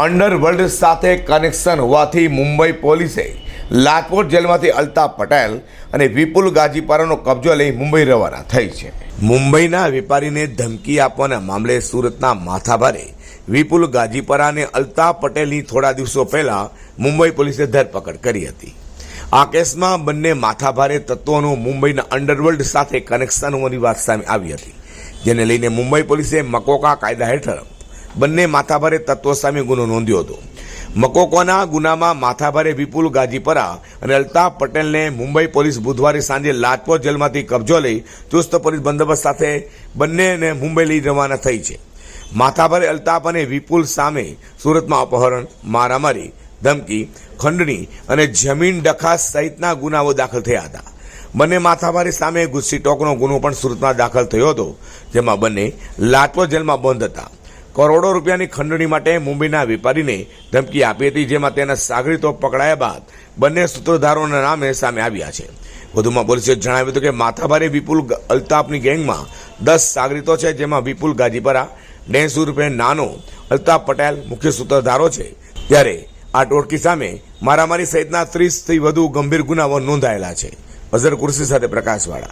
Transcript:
Underworld સાથે connection હોવાથી મુંબઈ પોલીસે લાજપોર જેલમાંથી અલ્તાફ પટેલ અને વિપુલ ગાજીપારાનો કબજો લઈ મુંબઈ રવાના થઈ છે. મુંબઈના વેપારીને ધમકી આપવાના મામલે સુરતના માથાભારે વિપુલ ગાજીપરા અને અલ્તાફ પટેલની થોડા દિવસો પહેલા મુંબઈ પોલીસે ધરપકડ કરી હતી. આ કેસમાં બંને માથાભારે તત્વોનું મુંબઈના અંડરવર્લ્ડ સાથે કનેક્શન હોવાની વાત સામે આવી હતી, જેને લઈને મુંબઈ પોલીસે મકોકા કાયદા હેઠળ બંને માથાભારે તત્વો સામે ગુનો નોંધ્યો હતો. મકોકોના ગુનામાં માથાભારે વિપુલ ગાજીપરા અને અલ્તાફ પટેલને મુંબઈ પોલીસ બુધવારે સાંજે લાજપોર જેલમાંથી કબજો લઈ ચુસ્ત પોલીસ બંદોબસ્ત સાથે બંનેને મુંબઈ લઈ રવાના થઈ છે. માથાભારે અલ્તાફ અને વિપુલ સામે સુરતમાં અપહરણ, મારામારી, ધમકી, ખંડણી અને જમીન ડખાસ સહિતના ગુનાઓ દાખલ થયા હતા. બંને માથાભારે સામે ગુસ્સી ટોકનો ગુનો પણ સુરતમાં દાખલ થયો હતો, જેમાં બંને લાટવો જેલમાં બંધ હતા. કરોડો રૂપિયાની ખંડણી માટે મુંબઈના વેપારીને ધમકી આપી હતી, જેમાં તેના સાગરીતો પકડાયા બાદ બંને સૂત્રધારોના નામે સામે આવ્યા છે. વધુમાં પોલીસે જણાવ્યું હતું કે માથાભારે વિપુલ અલ્તાફની ગેંગમાં દસ સાગરીતો છે, જેમાં વિપુલ ગાજીપરા ડેસુ રૂપે નાનો, અલ્તાફ પટેલ મુખ્ય સૂત્રધારો છે. ત્યારે આ ટોળકી સામે મારામારી સહિતના ત્રીસથી વધુ ગંભીર ગુનાઓ નોંધાયેલા છે. અઝર કુર્સી સાથે પ્રકાશવાળા.